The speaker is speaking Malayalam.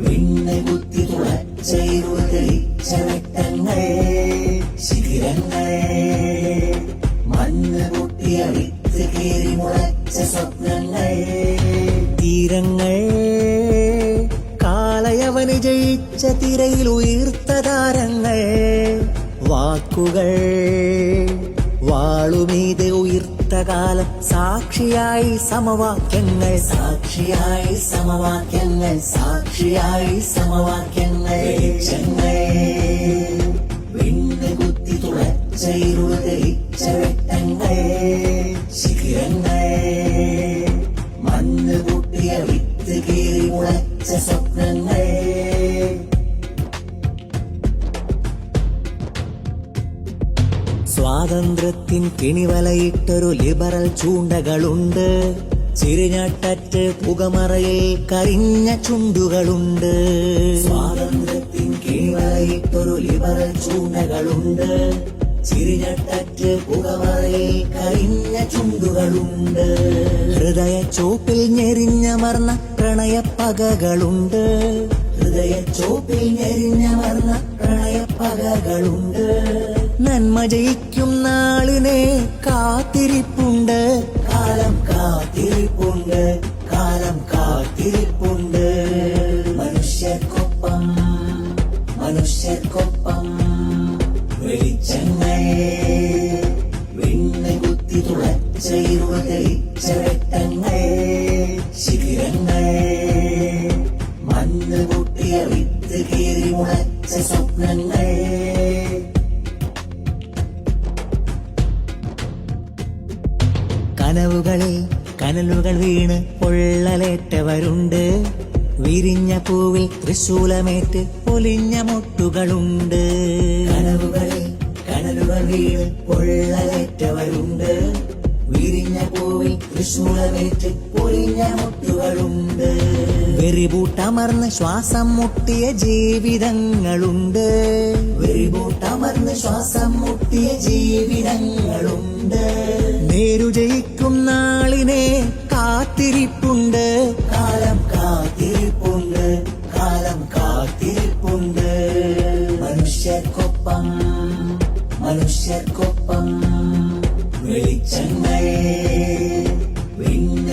വിണ്ണ് കുത്തി തുളച്ച ഇരുൾ തെളിച്ച വെട്ടങ്ങൾ ശിഖിരങ്ങൾ മണ്ണ് പൊട്ടിയ വിത്ത് കീറി മുളച്ച സ്വപ്നങ്ങൾ തീരങ്ങൾ കാളയവന് ജയിച്ച തിരയിൽ ഉയർത്ത താരങ്ങൾ വാക്കുകൾ വാളുമീതെ ഉയർത്ത കാലം സാക്ഷിയായി സമവാക്യങ്ങൾ സാക്ഷിയായി സമവാക്യങ്ങൾ സാക്ഷിയായി സമവാക്യങ്ങൾ വെളിച്ചങ്ങൾ വിണ്ണ് കുത്തി തുളച്ച ഇരുൾ തെളിച്ച വെട്ടങ്ങൾ ശിഖിരങ്ങൾ മണ്ണ് പൊട്ടിയ വിത്ത് കീറി മുളച്ച സ്വാതന്ത്ര്യത്തിൻ കിണിവലയിട്ടൊരു ലിബറൽ ചൂണ്ടകളുണ്ട്. ചിരിഞ്ഞട്ടറ്റ് പുകമറയിൽ കരിഞ്ഞ ചുണ്ടുകളുണ്ട്. സ്വാതന്ത്ര്യത്തിൻ കിണിവലയിട്ടൊരു ലിബറൽ ചൂണ്ടകളുണ്ട്. ചിരിഞ്ഞട്ടറ്റ് പുകമറയിൽ കരിഞ്ഞ ചുണ്ടുകളുണ്ട്. ഹൃദയ ചോപ്പിൽ ഞെരിഞ്ഞമർന്ന പ്രണയപ്പകകളുണ്ട്. ഹൃദയ ചോപ്പിൽ ഞെരിഞ്ഞമർന്ന പ്രണയപ്പകകളുണ്ട്. നന്മ ജയിക്കും നാളിനെ കാത്തിരിപ്പുണ്ട്. കാലം കാത്തിരിപ്പുണ്ട്. കാലം കാത്തിരിപ്പുണ്ട്. മനുഷ്യർക്കൊപ്പം മനുഷ്യർക്കൊപ്പം വെളിച്ചങ്ങൾ. വിണ്ണ് കുത്തി തുളച്ച ഇരുൾ തെളിച്ച വെട്ടങ്ങൾ ശിഖിരങ്ങൾ. കനവുകളിൽ കനലുകൾ വീണ് പൊള്ളലേറ്റവരുണ്ട്. വിരിഞ്ഞ പൂവിൽ തൃശൂലമേറ്റ് പൊലിഞ്ഞ മുട്ടുകളുണ്ട്. കനവുകളിൽ കനലുകൾ വീണ് പൊള്ളലേറ്റവരുണ്ട്. വിരിഞ്ഞ പൂവിൽ തൃശൂലമേറ്റ് പൊലിഞ്ഞ മുട്ടുകളുണ്ട്. വെറിപൂട്ടമർന്ന് ശ്വാസം മുട്ടിയ ജീവിതങ്ങളുണ്ട്. വെറിപൂട്ടമർന്ന് ശ്വാസം മുട്ടിയ ജീവിതങ്ങളുണ്ട്. നേരു ജയിക്കും നാളിനെ കാത്തിരിപ്പുണ്ട്. കാലം കാത്തിരിപ്പുണ്ട്. കാലം കാത്തിരിപ്പുണ്ട്. മനുഷ്യർക്കൊപ്പം മനുഷ്യർക്കൊപ്പം വെളിച്ചങ്ങൾ വിണ്ണ്